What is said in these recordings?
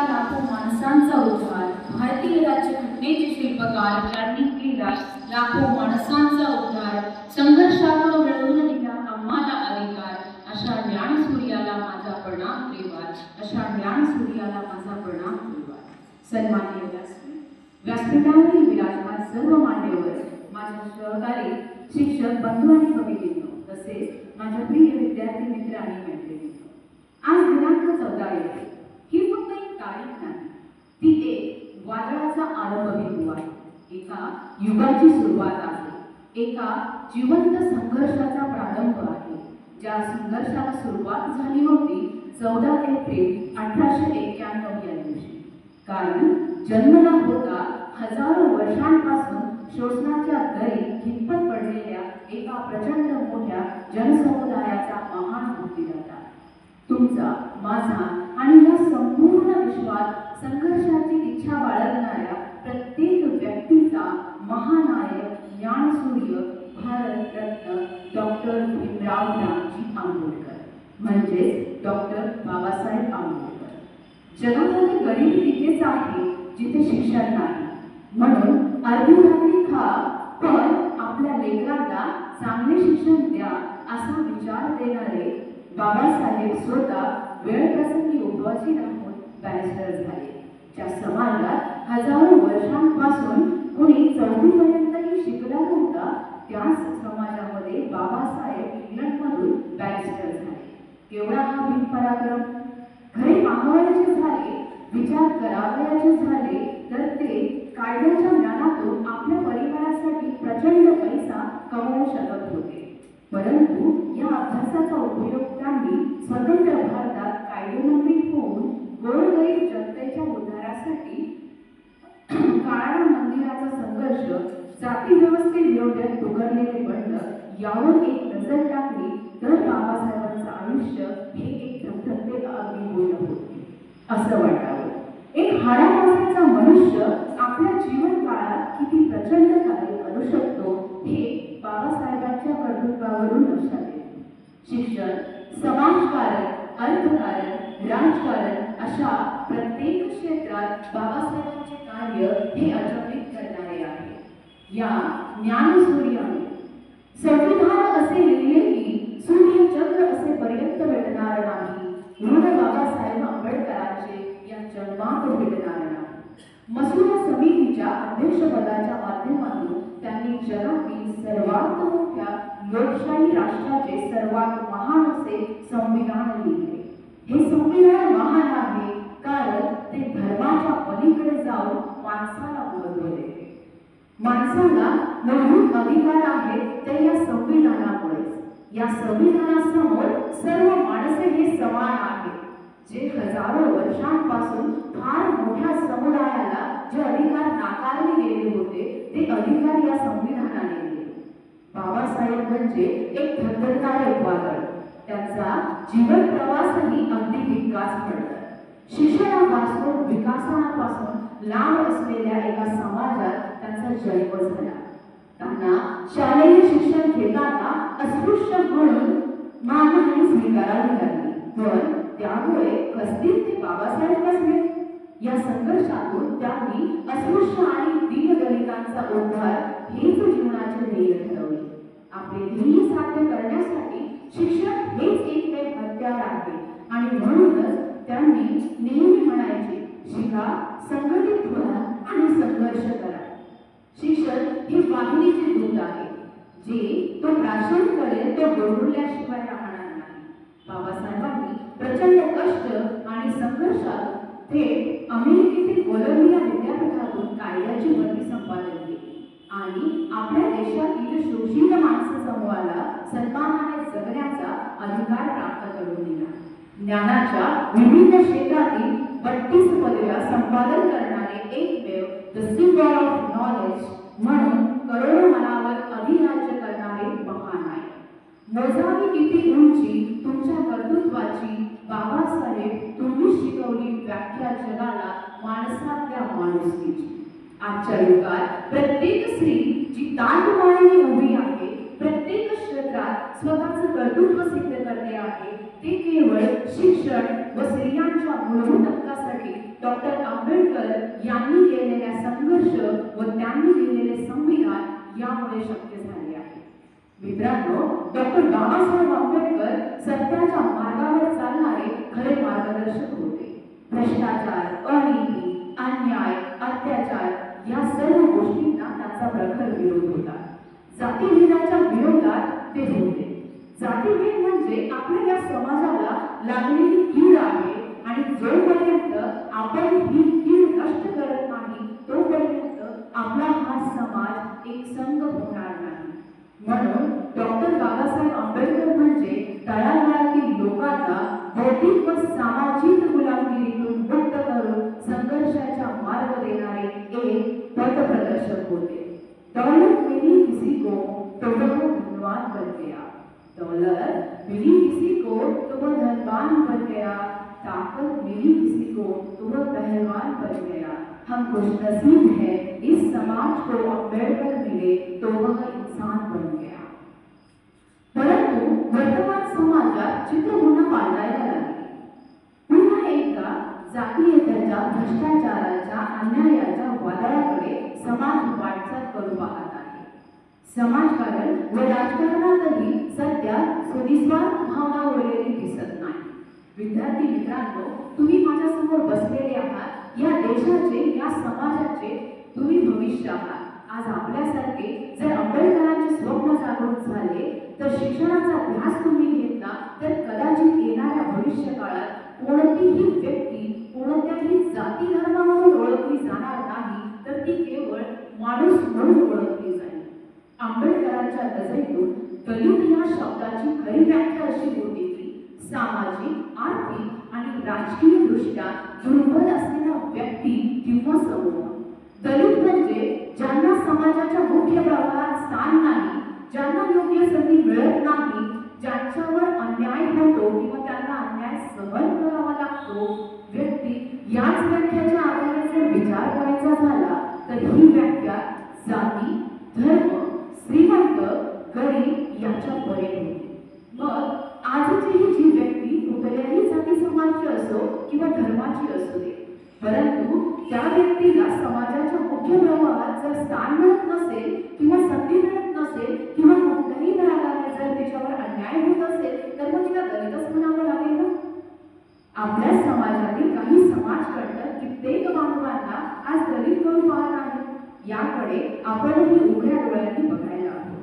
केला लाखो माणसांचा उद्धार. भारतीय राज्यघटनेचे शिल्पकार ज्यांनी केला लाखो माणसांचा उद्धार. संघर्षातून मिळवून दिला आम्हाला अधिकार. अशा ज्ञान सूर्याला माझा प्रणाम देवार अशा ज्ञान सूर्याला माझा प्रणाम देवार सन्मान्य व्यासपीठ. व्यासपीठावरील विराजमान सर्व मान्यवर माझ्या सहकारी शिक्षक बंधू आणि कमिटींनो तसेच माझ्या प्रिय विद्यार्थी मित्र आणि मैत्रिणी आज दिनांक चौदा येते फक्त नाही. ती एक वादळाचा आरंभ बिंदू आहे. एका युगाची सुरुवात आहे. एका जिवंत संघर्षाचा प्रारंभ आहे. ज्या संघर्षाला सुरुवात झाली होती चौदा एप्रिल अठराशे एक्क्याण्णव या दिवशी. कारण जन्मला होता हजारो वर्षांपासून शोषणाच्या दरी खितपत पडलेल्या एका प्रचंड मोठ्या जनसमुदायाचा महान मुक्तीदाता तुमचा माझा संघर्षाची इच्छा बाळगणाऱ्या प्रत्येक व्यक्तीचा महानायक ज्ञानसूर्य भारतरत्न डॉक्टर भीमराव रामजी आंबेडकर म्हणजेच डॉक्टर बाबासाहेब आंबेडकर. जगामध्ये गरीब तिथेच आहे जिथे शिक्षण नाही. म्हणून अर्धी भाकरी खा पण आपल्या लेकरांना चांगले शिक्षण द्या असा विचार देणारे बाबासाहेब स्वतः वेळ प्रसंगी उपवासी राहतात बॅरिस्टर झाले. ज्या समाजात हजारो वर्षांपासून कोणी चौथीपर्यंतही शिकला नव्हता त्याच समाजामध्ये बाबासाहेब इंग्लंडमधून बॅरिस्टर झाले. केवढा हा भीम पराक्रम घरी मागवायचे झाले विचार करावयाचे झाले तर ते कायद्याच्या ज्ञानातून आपल्या परिवारासाठी प्रचंड पैसा कमवू शकत होते परंतु या अभ्यासाचा उपयोग त्यांनी स्वतंत्र भारतात कायदेमंत्री होऊन गोरगरीब जनतेच्या उद्धारासाठी काळा मंदिराचा संघर्ष जाती व्यवस्थे विरोधात पुकारलेले बंड यावर एक नजर टाकली तर बाबासाहेबांचं आयुष्य हे एक धबधबे अग्निगोल होते. असं वाटावं. एक हाडामासाचा मनुष्य आपल्या जीवन काळात किती प्रचंड कार्य करू शकतो हे बाबासाहेबांच्या कर्तृत्वावरून लक्षात येते. शिक्षण समाजकारण अर्थकारण राजकारण अशा या ज्ञानसूर्याने संविधान असे लिहिले की सूर्य चंद्र असे पर्यंत भेटणार नाही. म्हणून बाबासाहेब आंबेडकरांचे या जन्मात भेटणार नाही. मसुदा समितीच्या अध्यक्षपदाच्या माध्यमातून त्यांनी जगातील सर्वात मोठ्या लोकशाही राष्ट्राचे सर्वात महान असे संविधान लिहिले. हे संविधान महान आहे कारण ते धर्माच्या पलीकडे जाऊन माणसाला महत्त्व माणसाला मूलभूत अधिकार आहेत ते या संविधानामुळेच या संविधानासमोर सर्व माणसे हे समान आहेत. जे हजारो वर्षांपासून फार मोठ्या समुदायाला जे अधिकार नाकारले गेले होते ते अधिकार या संविधानाने दिले. बाबासाहेब म्हणजे एक धगधगणारे वादळ. त्यांचा जीवन प्रवासही अगदी विकास घडला शिक्षणापासून विकासनापासून लांब असलेल्या एका समाजात त्यांचा जन्म झाला. त्यांना शालेय शिक्षण घेताना अस्पृश्य म्हणून मानहानी स्वीकारावी लागली. पण त्यामुळे कसतील ते बाबासाहेब कसले या संघर्षातून त्यांनी अस्पृश्य आणि दीनदलितांचा उद्धार हेच जीवनाचे ध्येय ठरवले. आपले ध्येय साध्य करण्यासाठी शिक्षण हेच एक हत्यार आहे. आणि म्हणूनच त्यांनी नेहमी म्हणायचे शिका संघटित व्हा आणि संघर्ष करा. शिक्षण हे वाहिनीचे दूत आहे जे तो प्राशन करेल तो डोंगरल्याशिवाय राहणार नाही. बाबासाहेबांनी प्रचंड कष्ट आणि संघर्षात थेट अमेरिकेतील कोलंबिया विद्यापीठातून कायद्याची पदवी संपादन केली. आणि आपल्या देशातील शोषित माणसं समूहाला सन्मानाने जगण्याचा अधिकार प्राप्त करून दिला. ज्ञानाच्या विविध क्षेत्रातील बत्तीस पदव्या संपादन करणारे एकमेव द सिम्बॉल ऑफ नॉलेज म्हणून करोडो मनावर अधिराज्य करणारे महान आहे. मोजावी किती उंची तुमच्या कर्तृत्वाची बाबासाहेब तुम्ही शिकवली व्याख्या जगाला माणसातल्या माणुसकीची. आजच्या युगात प्रत्येक स्त्री जी ताणमाळाने उभी आहे प्रत्येक क्षेत्रात स्वतःचं कर्तृत्व सिद्ध करते आहे ते केवळ शिक्षण व स्त्रियांच्या मूलभूत हक्कासाठी डॉक्टर संघर्ष व त्यांनी लिहिलेले संविधान यामुळे शक्य झाले आहे. मित्रांनो डॉक्टर बाबासाहेब आंबेडकर सत्याच्या मार्गावर चालणारे खरे मार्गदर्शक होते. भ्रष्टाचार अनिती अन्याय अत्याचार या सर्व गोष्टींना त्यांचा प्रखर विरोध होता. जातीभेदाच्या विरोधात ते होते. जातीभेद म्हणजे आपल्या या समाजाला लागलेली कीड आहे आणि जोपर्यंत आपण ही कीड नष्ट करत नाही तोपर्यंत आपला हा समाज एक संघ होणार नाही. म्हणून डॉक्टर बाबासाहेब आंबेडकर म्हणजे तळागाळातील लोकांना बौद्धिक व सामाजिक गुलामगिरीतून मुक्त करून संघर्षाचा मार्ग देणारे एक पथप्रदर्शक होते. दौलत मिली किसी को तो वह धनवान बन गया. दौलत मिली किसी को तो वह धनवान बन गया. ताकत मिली किसी को तो वह पहलवान बन गया. हम खुश नसीब है इस समाज को अम्बेडकर मिले तो वह इंसान बन गया। परंतु वर्तमान समाजात चित्र पुन्हा पालटायला लागले। पुन्हा एकदा जातीयतेच्या भ्रष्टाचाराच्या अन्यायाच्या वादळाकडे समाज वाटचाल करू पाहत आहे। समाजकारण व राजकारणातही सध्या सुनिस्वार्थ भावना उरलेली दिसत नाही। विद्यार्थी मित्रांनो तुम्ही माझ्यासमोर बसलेले आहात या देशाचे या समाजाचे तुम्ही भविष्य आहात. आज आपल्यासारखे जर आंबेडकरांचे स्वप्न जागृत झाले तर शिक्षणाचा ध्यास तुम्ही घेतला तर कदाचित येणाऱ्या भविष्य काळात कोणतीही व्यक्ती कोणत्याही जाती धर्मावरून ओळखली जाणार नाही तर ती केवळ माणूस म्हणून ओळखली जाईल. आंबेडकरांच्या नजरेतून दलित या शब्दाची खरी व्याख्या अशी होती की सामाजिक आर्थिक आणि राजकीय दृष्ट्या दुर्बल असलेला व्यक्ती किंवा समूह. दलित म्हणजे ज्यांना समाजाच्या मुख्य प्रवाहात स्थान नाही ज्यांना योग्य संधी मिळत नाही ज्यांच्यावर अन्याय होतो किंवा त्यांना अन्याय सहन करावा लागतो व्यक्ती याच व्याख्याच्या आधारे जर विचार करायचा झाला तर ही व्याख्या जाती धर्म श्रीमंत गरीब याच्या परे होती. मग आजची ही जी व्यक्ती कुठल्याही जाती समाजाची असो किंवा धर्माची असू दे परंतु त्या व्यक्तीला समाजाच्या मुख्य प्रवाहात जर स्थान मिळत नसेल किंवा संधी मिळत नसेल किंवा कोणत्याही प्रकारे जर त्याच्यावर अन्याय होत असेल तर मग तिला दलितच म्हणावं लागेल ना? आपल्या समाजातील काही समाजकंटक कित्येक बांधवांना आज दलित करून पाहत आहे? याकडे आपणही उघड्या डोळ्यांनी बघायला हवं.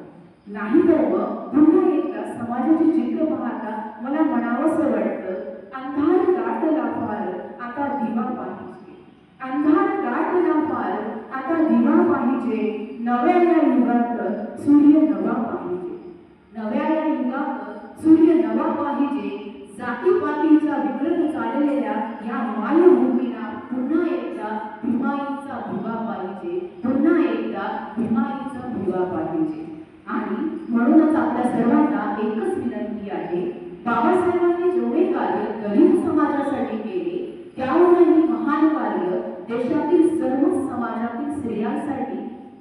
नाही तर मग पुन्हा एकदा समाजाची चित्र पाहता मला म्हणावंसं वाटतं अंधार गाठला फार आता दिवा पाहिजे अंधार गाठला फार आता दिवा पाहिजे. नव्या या युगात सूर्य नवा पाहिजे. नव्या या युगात सूर्य नवा पाहिजे. जातीपातीचा विकृत चाललेल्या या मायभूमीला पुन्हा एकदा भीमाईचा भुगा पाहिजे. पुन्हा एकदा भीमाईचा भुगा पाहिजे. आणि म्हणूनच आपल्या सर्वांना एकच विनंती आहे बाबासाहेबांनी जेवढे कार्य दलित समाजासाठी केले त्याहूनही महान कार्य देशातील सर्व समाजातील स्त्रियांसाठी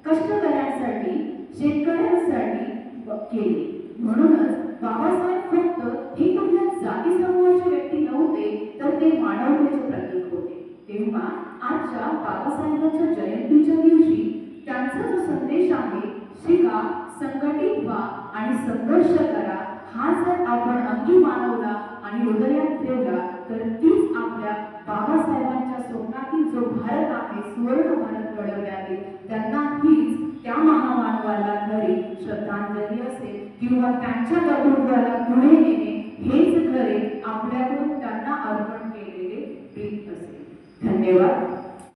कष्टकऱ्यांसाठी शेतकऱ्यांसाठी व- केले. म्हणूनच बाबासाहेब फक्त हे कुठल्या जाती समूहाचे व्यक्ती नव्हते तर ते मानवतेचे प्रतीक होते. तेव्हा आजच्या बाबासाहेबांच्या जयंतीच्या दिवशी त्यांचा जो संदेश आहे शिका संघटित व्हा आणि संघर्ष करा. हा जर आपण अंगी मानवला आणि हृदयात ठेवला तर तीच आपल्या बाबासाहेबांना स्वप्नातील जो भारत आहे सुवर्ण भारत घडवण्यातील त्यांना हीच त्या महामानवाला खरी श्रद्धांजली असेल. किंवा त्यांच्या कर्तृत्वाला पुढे नेणे हेच खरे आपल्याकडून त्यांना अर्पण केलेले प्रीत असेल. धन्यवाद.